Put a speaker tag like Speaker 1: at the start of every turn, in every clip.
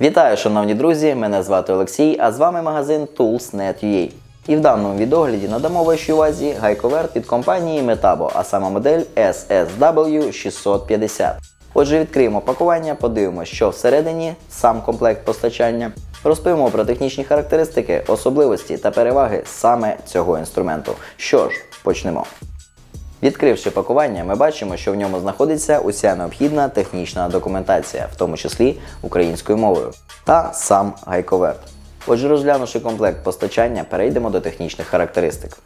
Speaker 1: Вітаю, шановні друзі! Мене звати Олексій, а з вами магазин Tools.net.ua. І в даному відогляді надамо вашій увазі гайковерт від компанії Metabo, а саме модель SSW650. Отже, відкриємо пакування, подивимося, що всередині, сам комплект постачання, розповімо про технічні характеристики, особливості та переваги саме цього інструменту. Що ж, почнемо. Відкривши пакування, ми бачимо, що в ньому знаходиться уся необхідна технічна документація, в тому числі українською мовою, та сам гайковерт. Отже, розглянувши комплект постачання, перейдемо до технічних характеристик.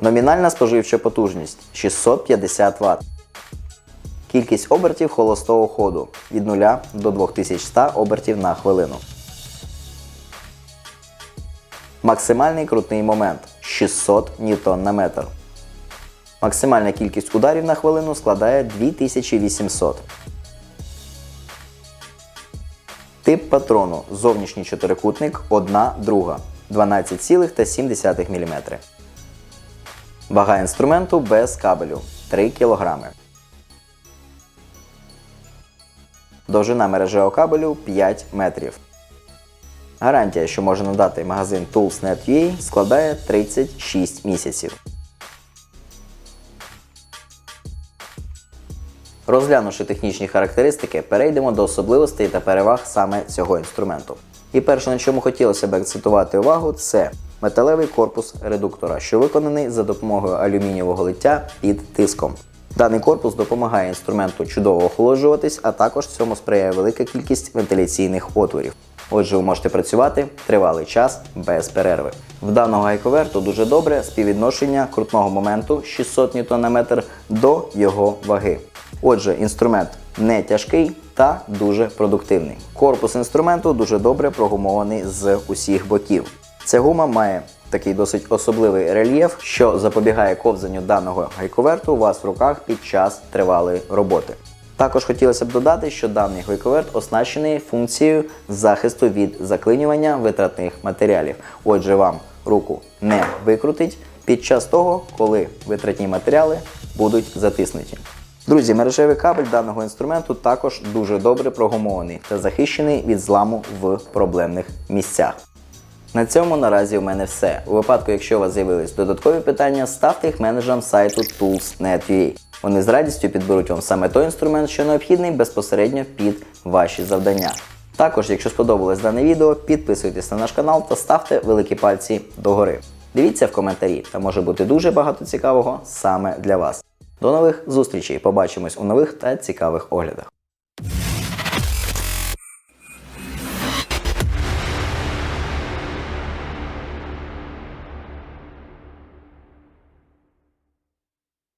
Speaker 1: Номінальна споживча потужність 650 Вт. Кількість обертів холостого ходу від 0 до 2100 обертів на хвилину. Максимальний крутний момент 600 Ньютон на метр. Максимальна кількість ударів на хвилину складає 2800. Тип патрону зовнішній чотирикутник 1 друга 12,7 мм. Вага інструменту без кабелю 3 кг. Довжина мережевого кабелю 5 метрів. Гарантія, що може надати магазин Tools.net.ua складає 36 місяців. Розглянувши технічні характеристики, перейдемо до особливостей та переваг саме цього інструменту. І перше, на чому хотілося б акцентувати увагу, це металевий корпус редуктора, що виконаний за допомогою алюмінієвого лиття під тиском. Даний корпус допомагає інструменту чудово охолоджуватись, а також цьому сприяє велика кількість вентиляційних отворів. Отже, ви можете працювати тривалий час без перерви. В даного гайковерту дуже добре співвідношення крутного моменту 600 Нм до його ваги. Отже, інструмент не тяжкий та дуже продуктивний. Корпус інструменту дуже добре прогумований з усіх боків. Ця гума має такий досить особливий рельєф, що запобігає ковзанню даного гайковерту у вас в руках під час тривалої роботи. Також хотілося б додати, що даний гайковерт оснащений функцією захисту від заклинювання витратних матеріалів. Отже, вам руку не викрутить під час того, коли витратні матеріали будуть затиснуті. Друзі, мережевий кабель даного інструменту також дуже добре прогумований та захищений від зламу в проблемних місцях. На цьому наразі в мене все. У випадку, якщо у вас з'явились додаткові питання, ставте їх менеджерам сайту Tools.net.ua. Вони з радістю підберуть вам саме той інструмент, що необхідний безпосередньо під ваші завдання. Також, якщо сподобалось дане відео, підписуйтесь на наш канал та ставте великі пальці догори. Дивіться в коментарі, та може бути дуже багато цікавого саме для вас. До нових зустрічей! Побачимось у нових та цікавих оглядах.